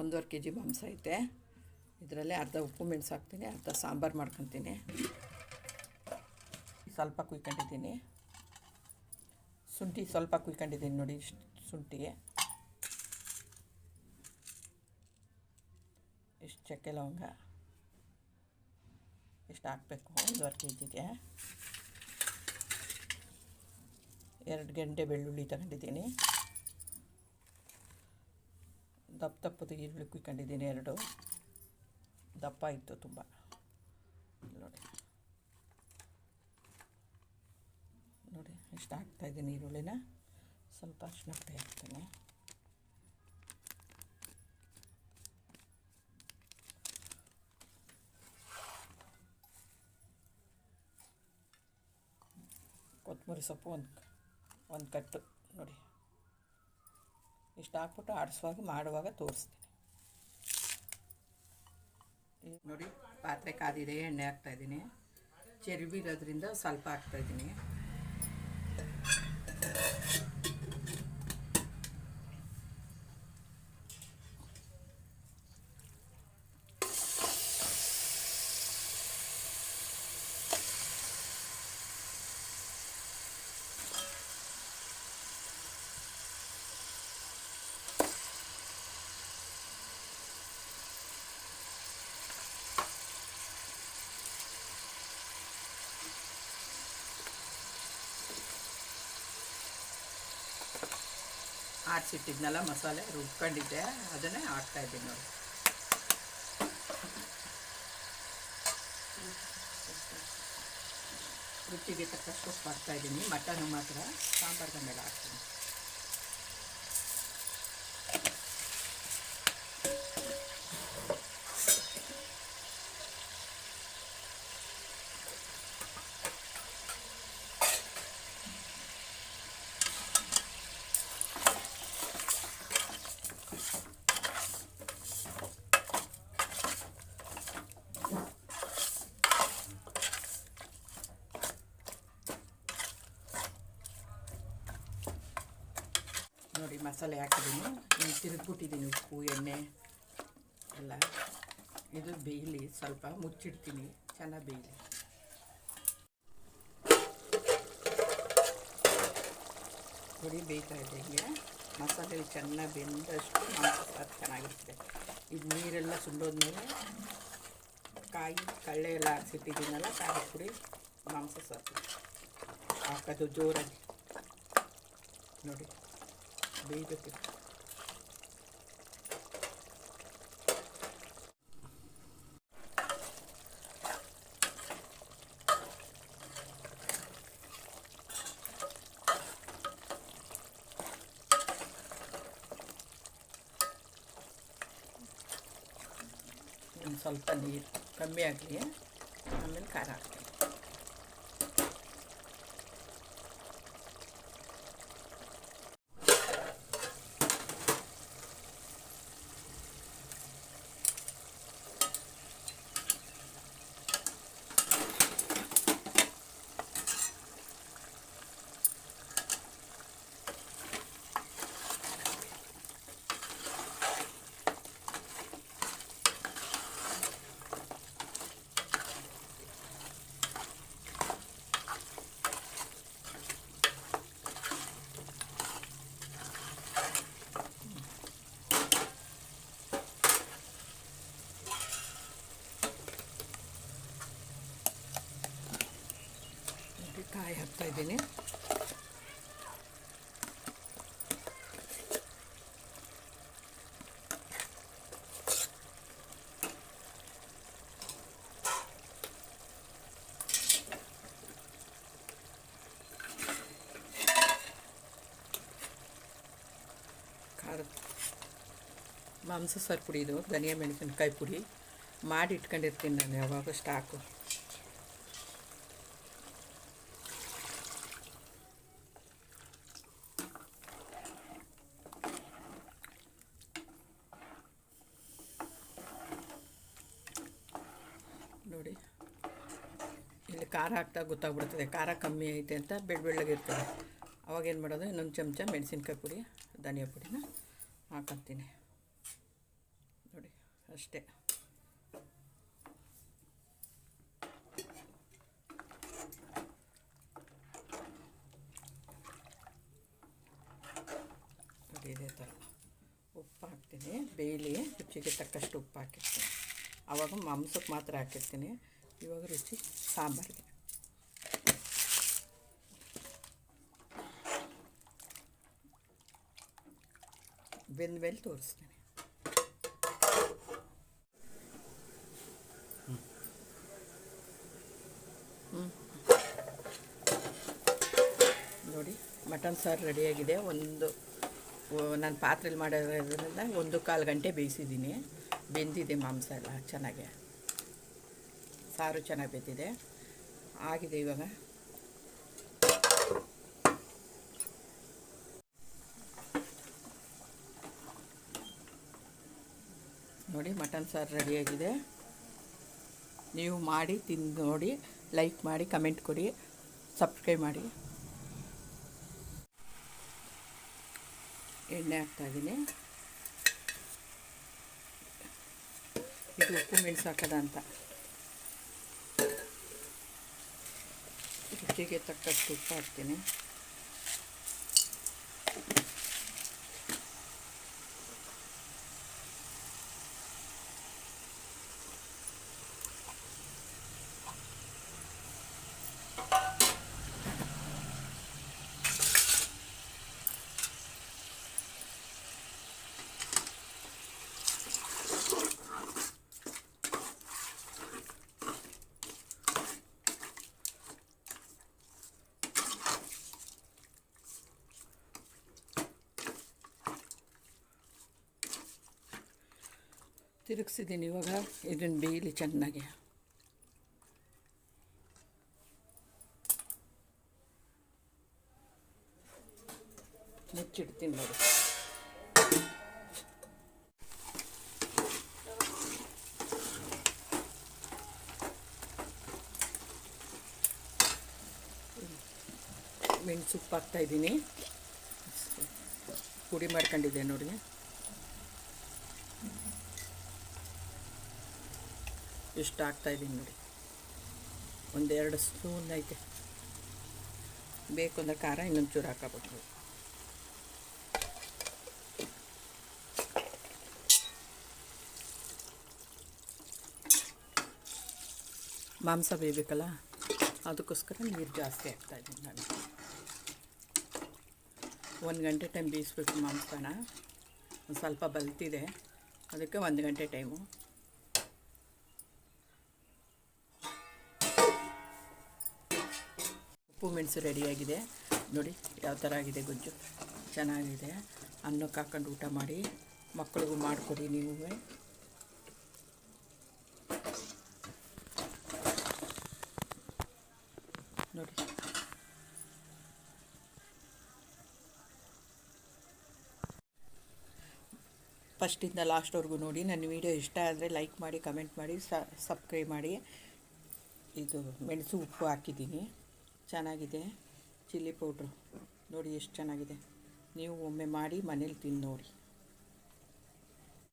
ಒಂದೂವರೆ K G ಮಾಂಸ ಐತೆ. ಇದರಲ್ಲೇ ಅರ್ಧ ಉಪ್ಪು ಮೆಣಸು ಹಾಕ್ತೀನಿ, ಅರ್ಧ ಸಾಂಬಾರು ಮಾಡ್ಕೊತೀನಿ. ಸ್ವಲ್ಪ ಕುಯ್ಕೊಂಡಿದ್ದೀನಿ. ಶುಂಠಿ ಸ್ವಲ್ಪ ಕುಯ್ಕೊಂಡಿದ್ದೀನಿ ನೋಡಿ ಇಷ್ಟು ಶುಂಠಿ ಇಷ್ಟು ಚಕ್ಕೆ ಲವಂಗ? ಇಷ್ಟು ಹಾಕಬೇಕು? ಒಂದೂವರೆ ಕೆ ಜಿಗೆ ಎರಡು ಗಂಟೆ ಬೆಳ್ಳುಳ್ಳಿ ತಗೊಂಡಿದ್ದೀನಿ. ದಪ್ಪ ದಪ್ಪದ ಈರುಳ್ಳಿ ಕುಯ್ಕೊಂಡಿದ್ದೀನಿ ಎರಡು. ದಪ್ಪ ಇತ್ತು ತುಂಬ. ನೋಡಿ. ನೋಡಿ, ಇಷ್ಟು ಹಾಕ್ತಾಯಿದ್ದೀನಿ ಈರುಳ್ಳಿನ. ಸ್ವಲ್ಪ ಅರಿಶಿನ ಪುಡಿ ಹಾಕ್ತೀನಿ. ಕೊತ್ತಂಬರಿ ಸೊಪ್ಪು ಒಂದು ಒಂದು ಕಟ್ಟು. ನೋಡಿ. ಇಷ್ಟು ಹಾಕ್ಬಿಟ್ಟು ಆಡಿಸುವಾಗ ಮಾಡುವಾಗ ತೋರಿಸ್ತೀನಿ. ನೋಡಿ ಪಾತ್ರೆ ಕಾದಿದೆ ಎಣ್ಣೆ ಹಾಕ್ತಾಯಿದ್ದೀನಿ ಚೆರುಬಿರೋದ್ರಿಂದ ಸ್ವಲ್ಪ ಹಾಕ್ತಾಯಿದ್ದೀನಿ ಆಡಿಸಿಟ್ಟಿದ್ನಲ್ಲ ಮಸಾಲೆ, ರುಬ್ಕೊಂಡಿದ್ದೆ. ಅದನ್ನೇ ಹಾಕ್ತಾಯಿದ್ದೀನಿ ನೋಡಿ. ರುಚಿಗೆ ತಕ್ಕಷ್ಟು ಉಪ್ಪು ಹಾಕ್ತಾಯಿದ್ದೀನಿ ಮಟನ್ ಮಾತ್ರ ಸಾಂಬಾರ್ದ ಮೇಲೆ ಹಾಕ್ತೀನಿ ನೋಡಿ ಮಸಾಲೆ ಹಾಕಿದ್ದೀನಿ. ಇನ್ನು ತಿರುಗ್ಬಿಟ್ಟಿದ್ದೀನಿ ಉಪ್ಪು, ಎಣ್ಣೆ ಎಲ್ಲ. ಇದು ಬೇಯಲಿ, ಸ್ವಲ್ಪ ಮುಚ್ಚಿಡ್ತೀನಿ. ಚೆನ್ನಾಗಿ ಬೇಯಲಿ. ಪುಡಿ ಬೇಯ್ತಾ ಇದೆ ಹಿಂಗೆ. ಮಸಾಲೆ ಚೆನ್ನಾಗಿ ಬೆಂದಷ್ಟು ಮಾಂಸ ಚೆನ್ನಾಗಿರುತ್ತೆ. ಇದು ನೀರೆಲ್ಲ ಸುಂಡೋದ್ಮೇಲೆ ಕಾಯಿ, ಕಳ್ಳೆ ಎಲ್ಲ ಹಾಕ್ಸಿಟ್ಟಿದ್ದೀನಲ್ಲ ಕಾಯಿ ಪುಡಿ ಮಾಂಸ ಸಾಕು ಹಾಕೋದು ಜೋರಾಗಿ. ನೋಡಿ. ಬೇಯಬೇಕು ಒಂದು ಸ್ವಲ್ಪ ನೀರು ಕಮ್ಮಿ ಆಗಲಿ ಆಮೇಲೆ ಖಾರ ಹಾಕ್ತೀನಿ ನೋಡಿ ಕಾಯಿ ಹಾಕ್ತಾ ಇದ್ದೀನಿ ಖಾರದ ಮಾಂಸ ಸಾರು ಪುಡಿ ಇದು ಧನಿಯಾ ಮೆಣಸಿನ್ಕಾಯಿ ಪುಡಿ ಮಾಡಿ ಇಟ್ಕೊಂಡಿರ್ತೀನಿ ನಾನು ಯಾವಾಗ ಸ್ಟಾಕು ನೋಡಿ. ಇಲ್ಲಿ ಖಾರ ಹಾಕ್ತಾ ಗೊತ್ತಾಗ್ಬಿಡ್ತದೆ. ಖಾರ ಕಮ್ಮಿ ಐತೆ ಅಂತ ಬೆಳ್ಳ ಬೆಳ್ಳಗಿರ್ತದೆ ಮಾಡೋದು? ಇನ್ನೊಂದು ಚಮಚ ಮೆಣಸಿನ್ಕಾಯಿ ಪುಡಿ, ಧನಿಯಾ ಪುಡಿನ ನೋಡಿ, ಅಷ್ಟೇ. ಇದೇ ಥರ ಉಪ್ಪು ಹಾಕ್ತೀನಿ. ಬೇಯಲಿ ರುಚಿಗೆ ತಕ್ಕಷ್ಟು ಉಪ್ಪು ಹಾಕಿರ್ತೀನಿ. ಆವಾಗ ಮಾಂಸಕ್ಕೆ ಮಾತ್ರ ಹಾಕಿರ್ತೀನಿ. ಇವಾಗ ರುಚಿ ಸಾಂಬಾರಿಗೆ. ಬೆಂದ ಮೇಲೆ ತೋರಿಸ್ತೀನಿ. ನೋಡಿ, ಮಟನ್ ಸಾರು ರೆಡಿಯಾಗಿದೆ. ಒಂದು ನಾನು ಪಾತ್ರೆಲಿ ಮಾಡೋದ್ರಿಂದ ಒಂದು ಕಾಲು ಗಂಟೆ ಬೇಯಿಸಿದ್ದೀನಿ. ಬೆಂದಿದೆ ಮಾಂಸ ಎಲ್ಲ ಚೆನ್ನಾಗೆ. ಸಾರು ಚೆನ್ನಾಗಿ ಬೆಂದಿದೆ. ಆಗಿದೆ ಇವಾಗ. ನೋಡಿ ಮಟನ್ ಸಾರು ರೆಡಿಯಾಗಿದೆ ನೀವು ಮಾಡಿ ತಿಂದು ನೋಡಿ ಲೈಕ್ ಮಾಡಿ ಕಮೆಂಟ್ ಕೊಡಿ ಸಬ್ಸ್ಕ್ರೈಬ್ ಮಾಡಿ. ಎಣ್ಣೆ ಹಾಕ್ತಾಯಿದ್ದೀನಿ ಇದು ಉಪ್ಪು ಮೆಣಸು ಹಾಕೋದ ಅಂತ. ರುಚಿಗೆ ತಕ್ಕಷ್ಟು ಉಪ್ಪು ಹಾಕ್ತೀನಿ. ತಿರುಗಿಸಿದ್ದೀನಿ ಇವಾಗ. ಇದನ್ನು ಬೇಯಲಿ ಚೆನ್ನಾಗಿ. ಮುಚ್ಚಿಡ್ತೀನಿ ನೋಡಿ. ಮೆಣಸು ಉಪ್ಪು ಹಾಕ್ತಾಯಿದ್ದೀನಿ ಪುಡಿ ಮಾಡ್ಕೊಂಡಿದ್ದೆ ನೋಡಿ. ಇಷ್ಟು ಹಾಕ್ತಾಯಿದ್ದೀನಿ ನೋಡಿ. ಒಂದೆರಡು ಸ್ಪೂನ್ ಐತೆ. ಬೇಕು ಅಂದರೆ ಖಾರ ಇನ್ನೊಂದು ಚೂರು ಹಾಕಬೇಕು ಮಾಂಸ ಬೇಯಬೇಕಲ್ಲ ಅದಕ್ಕೋಸ್ಕರ ನೀರು ಜಾಸ್ತಿ ಹಾಕ್ತಾಯಿದ್ದೀನಿ ನಾನು. ಒಂದು ಗಂಟೆ ಟೈಮ್ ಬೇಯಿಸ್ಬೇಕು ಮಾಂಸನ. ಒಂದು ಸ್ವಲ್ಪ ಬಲ್ತಿದೆ. ಅದಕ್ಕೆ ಒಂದು ಗಂಟೆ ಟೈಮು ಉಪ್ಪು ಮೆಣಸು ರೆಡಿಯಾಗಿದೆ ನೋಡಿ, ಯಾವ ಥರ ಆಗಿದೆ ಗೊಜ್ಜು? ಚೆನ್ನಾಗಿದೆ. ಅನ್ನಕ್ಕೆ ಹಾಕ್ಕೊಂಡು ಊಟ ಮಾಡಿ ಮಕ್ಕಳಿಗೂ ಮಾಡಿಕೊಡಿ ನೀವು. ನೋಡಿ. ಫಸ್ಟಿಂದ ಲಾಸ್ಟ್ವರೆಗೂ ನೋಡಿ. ನನ್ನ ವಿಡಿಯೋ ಇಷ್ಟ ಆದರೆ ಲೈಕ್ ಮಾಡಿ, ಕಮೆಂಟ್ ಮಾಡಿ, ಸಬ್ಸ್ಕ್ರೈಬ್ ಮಾಡಿ. ಇದು ಮೆಣಸು ಉಪ್ಪು ಹಾಕಿದ್ದೀನಿ. ಚೆನ್ನಾಗಿದೆ. Chilli powder. ನೋಡಿ ಎಷ್ಟು ಚೆನ್ನಾಗಿದೆ. ನೀವು ಒಮ್ಮೆ ಮಾಡಿ ಮನೇಲಿ ತಿಂದು ನೋಡಿ